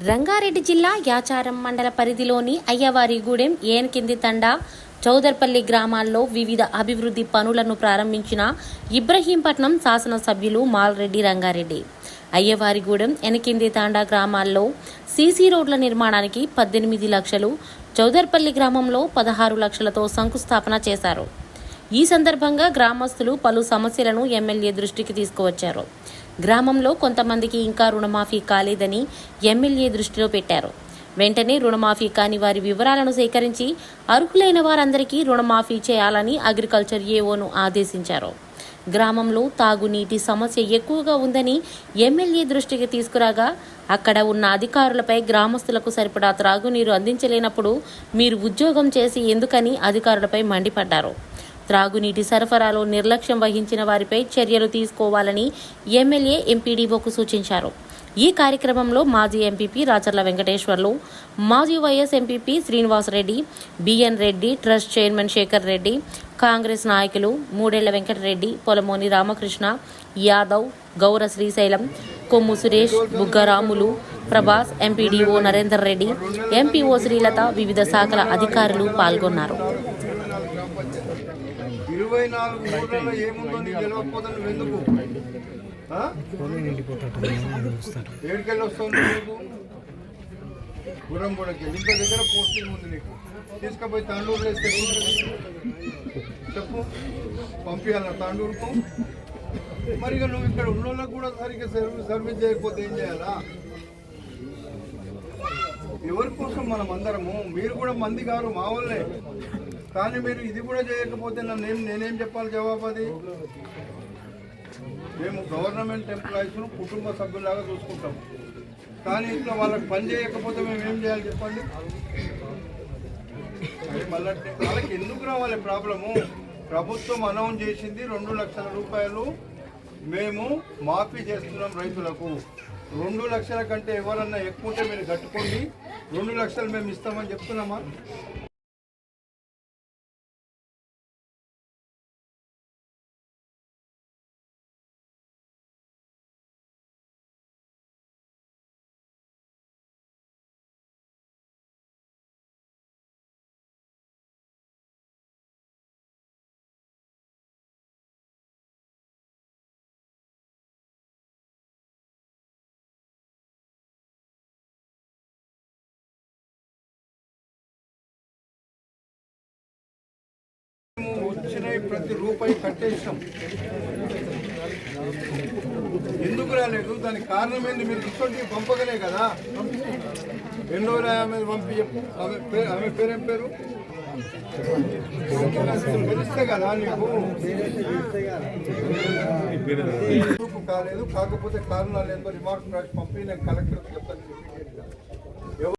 రంగారెడ్డి జిల్లా యాచారం మండల పరిధిలోని అయ్యవారిగూడెం ఏనకింది తండా చౌదర్పల్లి గ్రామాల్లో వివిధ అభివృద్ధి పనులను ప్రారంభించిన ఇబ్రహీంపట్నం శాసనసభ్యులు మాల్రెడ్డి రంగారెడ్డి. అయ్యవారిగూడెం ఎనకింది తాండా గ్రామాల్లో సీసీ రోడ్ల నిర్మాణానికి పద్దెనిమిది లక్షలు చౌదర్పల్లి గ్రామంలో పదహారు లక్షలతో శంకుస్థాపన చేశారు. ఈ సందర్భంగా గ్రామస్తులు పలు సమస్యలను ఎమ్మెల్యే దృష్టికి తీసుకువచ్చారు. గ్రామంలో కొంతమందికి ఇంకా రుణమాఫీ కాలేదని ఎమ్మెల్యే దృష్టిలో పెట్టారు. వెంటనే రుణమాఫీ కాని వారి వివరాలను సేకరించి అర్హులైన వారందరికీ రుణమాఫీ చేయాలని అగ్రికల్చర్ ఏఓను ఆదేశించారు. గ్రామంలో తాగునీటి సమస్య ఎక్కువగా ఉందని ఎమ్మెల్యే దృష్టికి తీసుకురాగా అక్కడ ఉన్న అధికారులపై గ్రామస్తులకు సరిపడా త్రాగునీరు అందించలేనప్పుడు మీరు ఉద్యోగం చేసి ఎందుకని అధికారులపై మండిపడ్డారు. త్రాగునీటి సరఫరాలో నిర్లక్ష్యం వహించిన వారిపై చర్యలు తీసుకోవాలని ఎమ్మెల్యే ఎంపీడీఓకు సూచించారు. ఈ కార్యక్రమంలో మాజీ ఎంపీపీ రాచర్ల వెంకటేశ్వర్లు మాజీ vice MPP Srinivasa Reddy BN Reddy trust chairman Shekar Reddy Congress నాయకులు మూడేళ్ళ వెంకటరెడ్డి పొలమోని రామకృష్ణ యాదవ్ గౌర శ్రీశైలం కొమ్ము సురేష్ బుగ్గరాములు ప్రభాస్ ఎంపీడీఓ నరేందర్ రెడ్డి ఎంపీఓ శ్రీలత వివిధ శాఖల అధికారులు పాల్గొన్నారు. ఇరవై నాలుగు ఊర్లలో ఏముందో నీకు తెలియకపోతే నువ్వు ఎందుకు? ఆ? ఏడికెళ్ళి వస్తావు నువ్వు గుర్రం కూడా ఇంత దగ్గర పోస్టింగ్ ఉంది నీకు. తీసుకుపోయి తాండూరులో వేస్తే చెప్పు. పంపించాల తాండూరుకు? మరి ఇక నువ్వు ఇక్కడ ఉన్న వాళ్ళకు కూడా సరిగ్గా సర్వీస్ సర్వీస్ చేయకపోతే ఏం చేయాలా? ఎవరి కోసం మనం అందరము? మీరు కూడా మంది కాదు మా వాళ్ళే కానీ మీరు ఇది కూడా చేయకపోతే నన్ను ఏం నేనేం చెప్పాలి జవాబు అది? మేము గవర్నమెంట్ ఎంప్లాయీస్ను కుటుంబ సభ్యులాగా చూసుకుంటాం. కానీ ఇంట్లో వాళ్ళకి పని చేయకపోతే మేము ఏం చేయాలి చెప్పండి? మళ్ళీ వాళ్ళకి ఎందుకు రావాలి ప్రాబ్లము? ప్రభుత్వం అనౌన్స్ చేసింది రెండు లక్షల రూపాయలు మేము మాఫీ చేస్తున్నాం రైతులకు. రెండు లక్షల కంటే ఎవరన్నా ఎక్కువ ఉంటే మీరు కట్టుకోండి. రెండు లక్షలు మేము ఇస్తామని చెప్తున్నామా? వచ్చిన ప్రతి రూపాయి కట్టేసాం ఎందుకు రాలేదు? దానికి కారణం ఏంది? మీరు ఇటువంటి పంపగలే కదా. ఎన్నో ఆమె పంపి ఆమె పేరు ఆమె పేరేం పేరు? తెలిస్తే కదా నీకు. ఎందుకు కాలేదు. కాకపోతే కారణాలు ఏదో రిమార్క్ రాసి పంపి నేను కలెక్టర్ చెప్తాను.